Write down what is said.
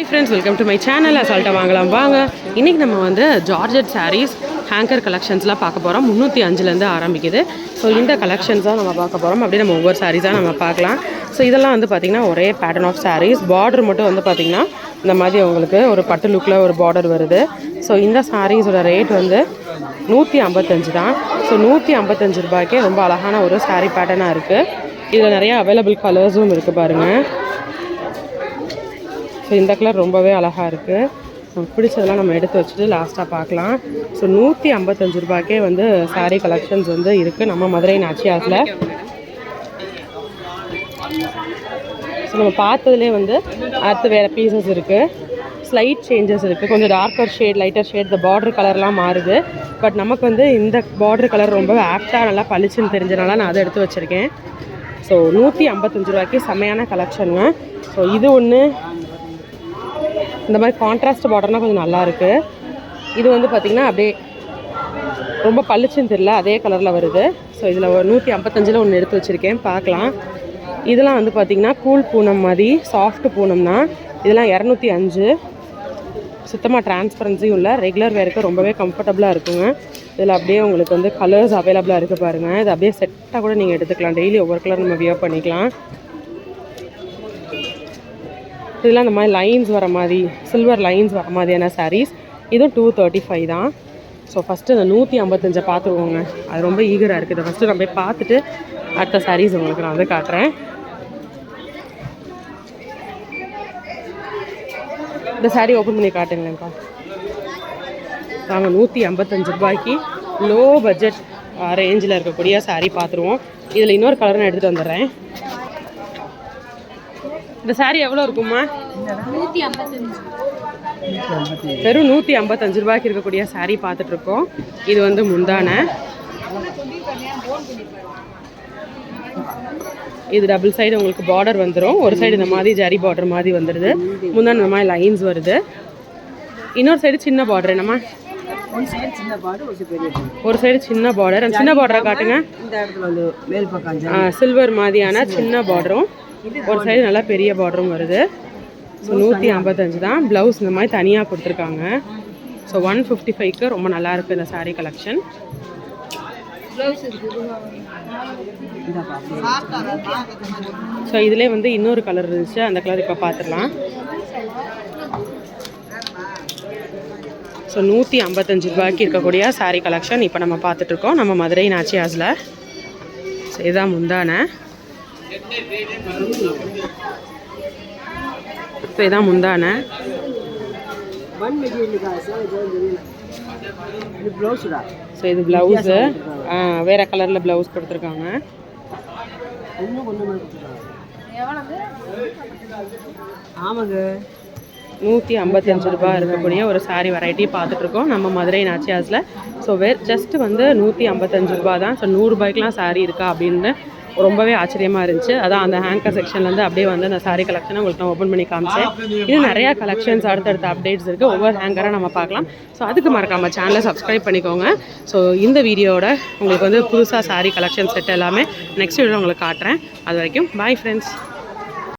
Hi friends welcome to my channel அசால்ட்டாக வாங்கலாம். வாங்க. இன்றைக்கி நம்ம வந்து ஜார்ஜட் சாரீஸ் ஹேங்கர் கலெக்ஷன்ஸ்லாம் பார்க்க போகிறோம் முந்நூற்றி அஞ்சுலேருந்து ஆரம்பிக்குது. ஸோ இந்த கலெக்ஷன்ஸ் தான் நம்ம பார்க்க போகிறோம் அப்படியே நம்ம ஒவ்வொரு சாரீஸாக நம்ம பார்க்கலாம். ஸோ இதெல்லாம் வந்து பார்த்திங்கன்னா ஒரே பேட்டர்ன் ஆஃப் சாரீஸ் பார்டர் மட்டும் வந்து பார்த்திங்கன்னா இந்த மாதிரி உங்களுக்கு ஒரு பட்டு லுக்கில் ஒரு பார்டர் வருது. ஸோ இந்த சாரீஸோட ரேட் வந்து நூற்றி ஐம்பத்தஞ்சு தான். ஸோ நூற்றி ஐம்பத்தஞ்சு ரூபாய்க்கே ரொம்ப அழகான ஒரு சாரீ பேட்டர்னாக இருக்குது இதில் நிறைய அவைலபிள் கலர்ஸும் இருக்குது பாருங்கள் ஸோ இந்த கலர் ரொம்பவே அழகாக இருக்குது நமக்கு பிடிச்சதெல்லாம் நம்ம எடுத்து வச்சுட்டு லாஸ்ட்டாக பார்க்கலாம். ஸோ நூற்றி ஐம்பத்தஞ்சு ரூபாய்க்கே வந்து saree கலெக்ஷன்ஸ் வந்து இருக்குது நம்ம மதுரை நாச்சியாரில். ஸோ நம்ம பார்த்ததுலேயே வந்து அடுத்து வேறு பீசஸ் இருக்குது ஸ்லைட் சேஞ்சஸ் இருக்குது கொஞ்சம் டார்க்கர் ஷேட் லைட்டர் ஷேட் இந்த பார்டர் கலர்லாம் மாறுது. பட் நமக்கு வந்து இந்த பார்டர் கலர் ரொம்ப ஆப்டாக நல்லா பளிச்சுன்னு தெரிஞ்சனால நான் அதை எடுத்து வச்சுருக்கேன். ஸோ நூற்றி ஐம்பத்தஞ்சு ரூபாய்க்கு செம்மையான கலெக்ஷனுங்க ஸோ இது ஒன்று இந்த மாதிரி கான்ட்ராஸ்ட் பார்டர்னால் கொஞ்சம் நல்லாயிருக்கு இது வந்து பார்த்திங்கன்னா அப்படியே ரொம்ப பளிச்சுன்னு தெரியல அதே கலரில் வருது. ஸோ இதில் ஒரு நூற்றி ஐம்பத்தஞ்சில் ஒன்று எடுத்து வச்சுருக்கேன் பார்க்கலாம் இதெல்லாம் வந்து பார்த்திங்கன்னா கூல் பூனம் மாதிரி சாஃப்ட் பூனம் தான். இதெல்லாம் இரநூத்தி அஞ்சு. சுத்தமாக டிரான்ஸ்பரன்சியும் இல்லை ரெகுலர் வேருக்கு ரொம்பவே கம்ஃபர்டபுளாக இருக்குங்க. இதில் அப்படியே உங்களுக்கு வந்து கலர்ஸ் அவைலபிளாக இருக்குது பாருங்கள் இது அப்படியே செட்டாக கூட நீங்கள் எடுத்துக்கலாம். டெய்லி ஒவ்வொரு கலர் நம்ம வியர் பண்ணிக்கலாம். இதெல்லாம் இந்த மாதிரி லைன்ஸ் வர மாதிரி சில்வர் லைன்ஸ் வர மாதிரியான சாரீஸ் இதுவும் டூ தேர்ட்டி ஃபைவ் தான். ஸோ ஃபஸ்ட்டு இந்த நூற்றி ஐம்பத்தஞ்சை பார்த்துக்கோங்க. அது ரொம்ப ஈகராக இருக்குது இதை ஃபஸ்ட்டு நான் போய் பார்த்துட்டு அடுத்த சாரீஸ் உங்களுக்கு நான் வந்து காட்டுறேன். இந்த சாரீ ஓப்பன் பண்ணி காட்டுங்களேன்ப்பா நாங்கள் நூற்றி ஐம்பத்தஞ்சு ரூபாய்க்கு லோ பட்ஜெட் ரேஞ்சில் இருக்கக்கூடிய சாரீ பார்த்துருவோம். இதில் இன்னொரு கலர் நான் எடுத்துகிட்டு வந்துடுறேன். இந்த saree எவ்வளோ இருக்குமா வெறும் நூற்றி ஐம்பத்தஞ்சு ரூபாய்க்கு இருக்கக்கூடிய saree பார்த்துட்டு இருக்கோம் இது வந்து முந்தான. இது டபுள் சைடு உங்களுக்கு பார்டர் வந்துடும் ஒரு சைடு இந்த மாதிரி ஜரி பார்டர் மாதிரி வந்துடுது முந்தான இந்த மாதிரி லைன்ஸ் வருது. இன்னொரு சைடு சின்ன பார்டர் என்னம்மா? ஒரு சைடு சின்ன பார்டர் அந்த சின்ன பார்டரை காட்டுங்க. சில்வர் மாதிரியான சின்ன பார்டரும் ஒரு சைடு நல்லா பெரிய பார்டரும் வருது. ஸோ நூற்றி ஐம்பத்தஞ்சு தான். ப்ளவுஸ் இந்த மாதிரி தனியாக கொடுத்துருக்காங்க. ஸோ ஒன் ஃபிஃப்டி ஃபைவ்க்கு ரொம்ப நல்லா இருக்குது இந்த சாரீ கலெக்ஷன் ஸோ இதிலே வந்து இன்னொரு கலர் இருந்துச்சு. அந்த கலர் இப்போ பார்த்துடலாம் ஸோ நூற்றி ஐம்பத்தஞ்சு ரூபாய்க்கு இருக்கக்கூடிய சாரீ கலெக்ஷன் இப்போ நம்ம பார்த்துட்ருக்கோம் நம்ம மதுரை நாச்சியாஸில் ஸோ இதுதான் முந்தான. ஸோ இதான் முந்தான சார் ஸோ இது ப்ளவுஸு வேறு கலரில் ப்ளவுஸ் கொடுத்துருக்காங்க. இன்னும் கொஞ்சம் மாதிரி ஆமாங்க. நூற்றி ஐம்பத்தஞ்சு ரூபாய் இருக்கக்கூடிய ஒரு saree வெரைட்டி பார்த்துட்ருக்கோம் நம்ம மதுரை நாச்சியாஸில் ஸோ வே ஜஸ்ட் வந்து நூற்றி ஐம்பத்தஞ்சு ரூபா தான். ஸோ நூறுரூபாய்க்குலாம் saree இருக்கா அப்படின்னு ரொம்பவே ஆச்சரியமாக இருந்துச்சு. அதான் அந்த ஹேங்கர் செக்ஷன்லேருந்து அப்படியே வந்து அந்த saree கலெக்ஷனை உங்களுக்கு நான் ஓப்பன் பண்ணி காமிச்சேன். இது நிறையா கலெக்ஷன்ஸ் அடுத்தடுத்த அப்டேட்ஸ் இருக்குது ஒவ்வொரு ஹேங்கராக நம்ம பார்க்கலாம். ஸோ அதுக்கு மறக்காமல் சேனலை சப்ஸ்கிரைப் பண்ணிக்கோங்க. ஸோ இந்த வீடியோட உங்களுக்கு வந்து புதுசாக saree கலெக்ஷன் செட் எல்லாமே நெக்ஸ்ட் வீடியோ உங்களுக்கு காட்டுறேன். அது வரைக்கும் பாய் ஃப்ரெண்ட்ஸ்